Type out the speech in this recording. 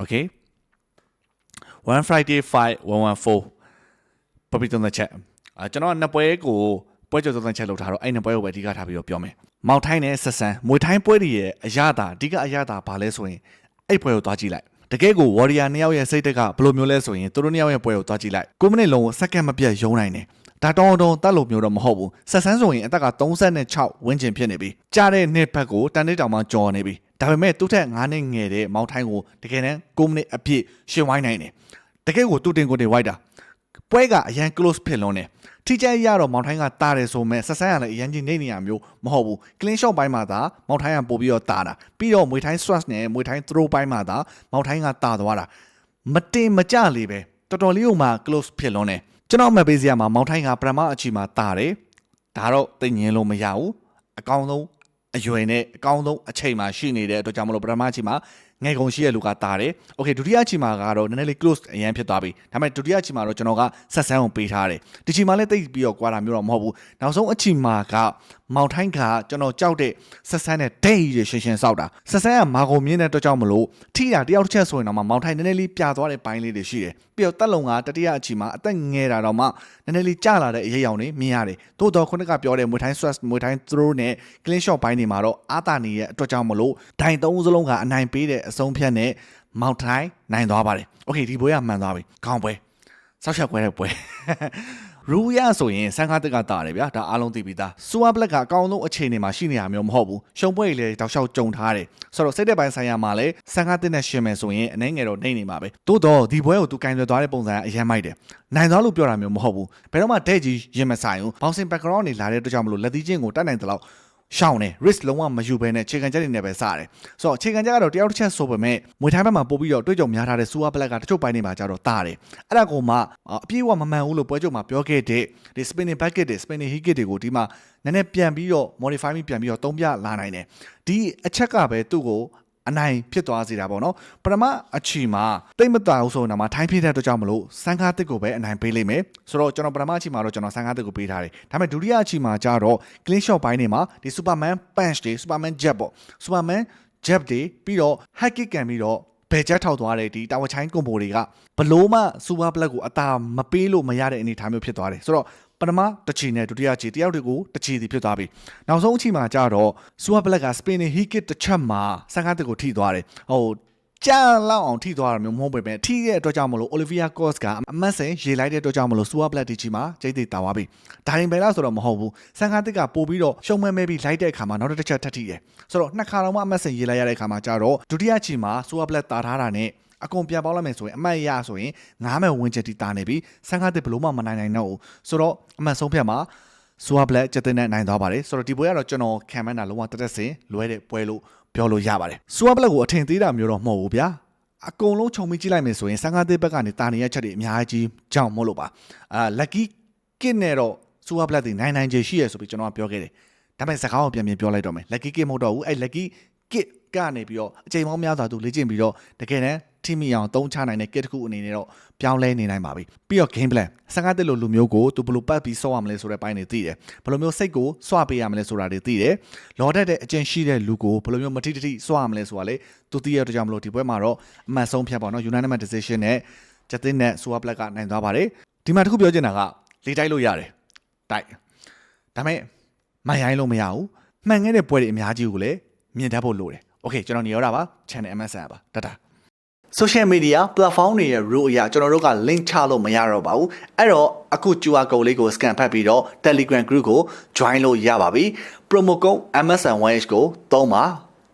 okay one friday 5 114ပပီတုံတဲ့ချက်အာကျွန်တော်ကနှစ်ပွဲကိုပွဲကြော်တုံတဲ့ချက်လောက်ထားတော့အဲ့နှစ်ပွဲကိုပဲအဓိကထားပြီးတော့ပြောမယ်မောင်ထိုင်းနဲ့ဆက်ဆန်မွေထိုင်းပွဲတွေရဲ့အရသာအဓိကအရသာဘာလဲဆိုရင်အဲ့ပွဲကိုသွားကြည့်လိုက်တကယ်ကို warrior နှစ်ယောက်ရဲ့စိတ်တက်ကဘယ်လိုမျိုးလဲဆိုရင်သူတို့နှစ်ယောက်ရဲ့ပွဲကိုသွားကြည့်လိုက်9မိနစ်လုံးကိုစက္ကန့်မပြတ်ယုံနိုင်တယ်ဒါတောင်းတောင်းတက်လို့မျိုးတော့မဟုတ်ဘူးဆက်ဆန်းဆိုရင်အသက်က36ဝန်းကျင်ဖြစ်နေပြီကြားတဲ့နှစ်ဘက်ကိုတန်တဲ့တောင်မှကြော်နေပြီ ဒါပေမဲ့သူ့ထက်9နှစ်ငယ်တဲ့မောင်ထိုင်းကိုတကယ်တမ်း9မိနစ်အပြည့်ရှင်ဝိုင်းနိုင်တယ်တကယ်ကိုတူတင်ကိုတင်ဝိုက်တာပွဲကအရန် close ဖြစ်လုံးတယ်ထိကျရတော့မောင်ထိုင်းကတာတယ်ဆိုမဲ့ဆက်ဆန်းရလည်းအရန်ကြီးနေနေရမျိုးမဟုတ်ဘူး clean shot ပိုင်းမှာသာမောင်ထိုင်းကပို့ပြီးတော့တာတာပြီးတော့မွေထိုင်း swatch နဲ့မွေထိုင်း throw ပိုင်းမှာသာမောင်ထိုင်းကတာသွားတာမတင်မကြလေးပဲတော်တော်လေးကိုမှ close ဖြစ်လုံးတယ်ကျွန်တော်မှတ်ပေးစရာမှာမောင်ထိုင်းကပရမအချီမှာတာတယ်ဒါတော့သိငင်လို့မရဘူးအကောင်းဆုံး အရွယ်နဲ့အကောင်းဆုံးအချိန်မှာရှိနေတဲ့အတွက်ကြောင့်မလို့ပရမအချီမှာငယ်ကုန်ရှိရလူကတာတယ်။ Okay ဒုတိယအချီမှာကတော့နည်းနည်းလေး close အရန်ဖြစ်သွားပြီ။ဒါပေမဲ့ဒုတိယအချီမှာတော့ကျွန်တော်ကဆက်ဆန်းအောင်ပေးထားတယ်။ဒီချီမှာလည်းတိတ်ပြီးတော့ကွာတာမျိုးတော့မဟုတ်ဘူး။နောက်ဆုံးအချီမှာကမောင်ထိုင်းကကျွန်တော်ကြောက်တဲ့ဆက်ဆန်းနဲ့ဒဲ့ကြီးရှင်းရှင်းစောက်တာ။ဆက်ဆန်းကမာကုန်မြင့်တဲ့အတွက်ကြောင့်မလို့ထိတာတယောက်တစ်ချက်ဆိုရင်တော့မောင်ထိုင်းနည်းနည်းလေးပြသွားတဲ့ပိုင်းလေးတွေရှိတယ်။ ပြီးတော့တက်လုံကတတိယအချီမှာအသက်ငယ်တာတော့မှနည်းနည်းလေးကျလာတဲ့အရေးအယောင်တွေမြင်ရတယ်။သို့တော့ခုနကပြောတဲ့မွေထိုင်း stress မွေထိုင်း throw နဲ့ clean shot ပိုင်းတွေမှာတော့အာတာနေရဲ့အတွက်ကြောင့်မလို့ဒိုင်သုံးစလုံးကအနိုင်ပေးတဲ့အဆုံးဖြတ်နဲ့မောက်ထိုင်းနိုင်သွားပါတယ်။ Okay ဒီပွဲကမှန်သွားပြီ။ခေါင်းပွဲ။စောက်ချက်ပွဲတဲ့ပွဲ။ ရူရဆိုရင်ဆန်ခါတက်ကတာတယ်ဗျာဒါအားလုံးသိပြီးသားစူဝါဘလက်ကအကောင်းဆုံးအခြေအနေမှာရှိနေတာမျိုးမဟုတ်ဘူးရှုံပွဲကြီးလည်းတောက်လျှောက်ကြုံထားတယ်ဆိုတော့စိတ်တဲ့ပိုင်းဆိုင်ရာမှာလည်းဆန်ခါတက်နဲ့ရှင်မယ်ဆိုရင်အနေငယ်တော့နေနေမှာပဲတိုးတော့ဒီပွဲကိုသူကင်သွယ်သွားတဲ့ပုံစံအရင်မိုက်တယ်နိုင်သွားလို့ပြောတာမျိုးမဟုတ်ဘူးဘယ်တော့မှတဲ့ကြီးရင်မဆိုင်ဘူးဘောင်စင် background နေလာတဲ့အတွက်ကြောင့်မလို့လက်သီးချင်းကိုတတ်နိုင်တဲ့လောက် ရှောင်းတယ် risk လုံးဝမယူဘဲနဲ့ခြေခံချက်တွေနဲ့ပဲစတယ်ဆိုတော့ခြေခံချက်ကတော့တယောက်တစ်ချက်ဆိုပေမဲ့မွေထိုင်းဘက်မှာပို့ပြီးတော့တွေ့ကြုံများထားတဲ့စူဝါဘလက်ကတချို့ပိုင်းတွေမှာကြတော့တာတယ်အဲ့ဒါကိုမှအပြေးအဝမမှန်ဘူးလို့ပွဲကြုံမှာပြောခဲ့တဲ့ဒီ spinning bucket တွေ spinning hit တွေကိုဒီမှာနည်းနည်းပြန်ပြီးတော့ modify ပြီးပြန်ပြီးတော့သုံးပြလာနိုင်တယ်ဒီအချက်ကပဲသူ့ကို အနိုင်ဖြစ်သွားစေတာပေါ့နော်ပထမအချီမှာတိတ်မတာဘူးဆိုတော့မှထိုင်းဖြစ်တဲ့အတွက်ကြောင့်မလို့စန်ကားတစ်ကိုပဲအနိုင်ပေးလိမ့်မယ်ဆိုတော့ကျွန်တော်ပထမအချီမှာတော့ကျွန်တော်စန်ကားတစ်ကိုပေးထားတယ်ဒါပေမဲ့ဒုတိယအချီမှာကျတော့ clean shot ဘိုင်းတွေမှာဒီ superman punch တွေ superman jab ပေါ့ superman jab တွေပြီးတော့ hack kick ကန်ပြီးတော့ ဘယ်ချက်ထောက်သွားတဲ့ဒီတာဝချိုင်းကွန်ဘိုတွေကဘလို့မှစူပါဘလက်ကိုအသာမပေးလို့မရတဲ့အနေအထားမျိုးဖြစ်သွားတယ်ဆိုတော့ပထမတစ်ချီနဲ့ဒုတိယချီတယောက်တည်းကိုတစ်ချီစီဖြစ်သွားပြီနောက်ဆုံးအချီမှာကျတော့စူပါဘလက်ကစပင်နေဟီကစ်တစ်ချက်မှာဆန်ကားတက်ကိုထိသွားတယ်ဟို ကြာလောက်အောင်ထိသွားတာမျိုးမဟုတ်ပေမဲ့ထိတဲ့အတွက်ကြောင့်မလို့ Olivia Cost ကအမတ်ဆင်ရေလိုက်တဲ့အတွက်ကြောင့်မလို့ Super Black တီချီမှာကျိတ်သိတာသွားပြီဒါရင်ပဲလားဆိုတော့မဟုတ်ဘူးဆန်ကားတက်ကပို့ပြီးတော့ရှုံမဲမဲပြီးလိုက်တဲ့အခါမှာနောက်တစ်ချက်ထပ်ထိတယ်ဆိုတော့နှစ်ခါတော့မှအမတ်ဆင်ရေလိုက်ရတဲ့အခါမှာကျတော့ဒုတိယချီမှာ Super Black တာထားတာနဲ့အကုန်ပြန်ပေါင်းလိုက်မယ်ဆိုရင်အမှတ်ရဆိုရင်ငားမဲ့ဝင်ချက်တီတာနေပြီဆန်ကားတစ်ဘလို့မှမနိုင်နိုင်တော့ဘူးဆိုတော့အမှတ်ဆုံးဖြတ်မှာ စွာဘလက်ကျတဲ့နဲ့နိုင်သွားပါတယ်ဆိုတော့ဒီပွဲကတော့ကျွန်တော်ခံမှန်းတာလုံးဝတက်တက်စင်လွဲတဲ့ပွဲလို့ပြောလို့ရပါတယ်စွာဘလက်ကိုအထင်သေးတာမျိုးတော့မဟုတ်ဘူးဗျာအကုန်လုံးခြုံပြီးကြည့်လိုက်မယ်ဆိုရင်စံကားသေးဘက်ကနေတာနေရချက်တွေအများကြီးကြောင့်မဟုတ်လို့ပါအာ lucky kit နဲ့တော့စွာဘလက်တွေနိုင်နိုင်ချေရှိရဆိုပြီးကျွန်တော်ကပြောခဲ့တယ်ဒါပေမဲ့စကားကိုပြန်ပြန်ပြောလိုက်တော့မယ် lucky kit မဟုတ်တော့ဘူးအဲ့ lucky kit ကနေပြီးတော့အချိန်ပေါင်းများစွာသူလေ့ကျင့်ပြီးတော့တကယ်တမ်းထိမိအောင်သုံးချနိုင်တဲ့ kit တစ်ခုအနေနဲ့တော့ပြောင်းလဲနေနိုင်ပါပြီပြီးတော့ game plan စကားတက်လို့လူမျိုးကိုသူဘယ်လိုပတ်ပြီးဆော့ရမလဲဆိုတဲ့ပိုင်းတွေသိတယ်ဘယ်လိုမျိုးစိတ်ကိုစွပေးရမလဲဆိုတာတွေသိတယ်လော်တက်တဲ့အကျင့်ရှိတဲ့လူကိုဘယ်လိုမျိုးမတိတတိစွရမလဲဆိုတာလေသူသိရတဲ့ကြောင့်မလို့ဒီပွဲမှာတော့အမှန်ဆုံးဖြတ်ပါတော့ unanimous decision နဲ့ကျတဲ့နဲ့ Super Black ကနိုင်သွားပါတယ်ဒီမှာတစ်ခုပြောချင်တာကလေတိုက်လို့ရတယ်တိုက်ဒါပေမဲ့မရိုင်းလို့မရဘူးမှန်ခဲ့တဲ့ပွဲတွေအများကြီးကိုလည်း မြင်တတ်ဖို့လိုတယ်โอเคကျွန်တော်နေရတာပါ channel MSN ပါတတာ social media platform တွေရဲ့ rule အရကျွန်တော်တို့က link ချလို့မရတော့ပါဘူးအဲ့တော့အခု QR code လေးကို scan ဖတ်ပြီးတော့ Telegram group ကို join လို့ရပါပြီ promo code MSN1H ကိုသုံးပါ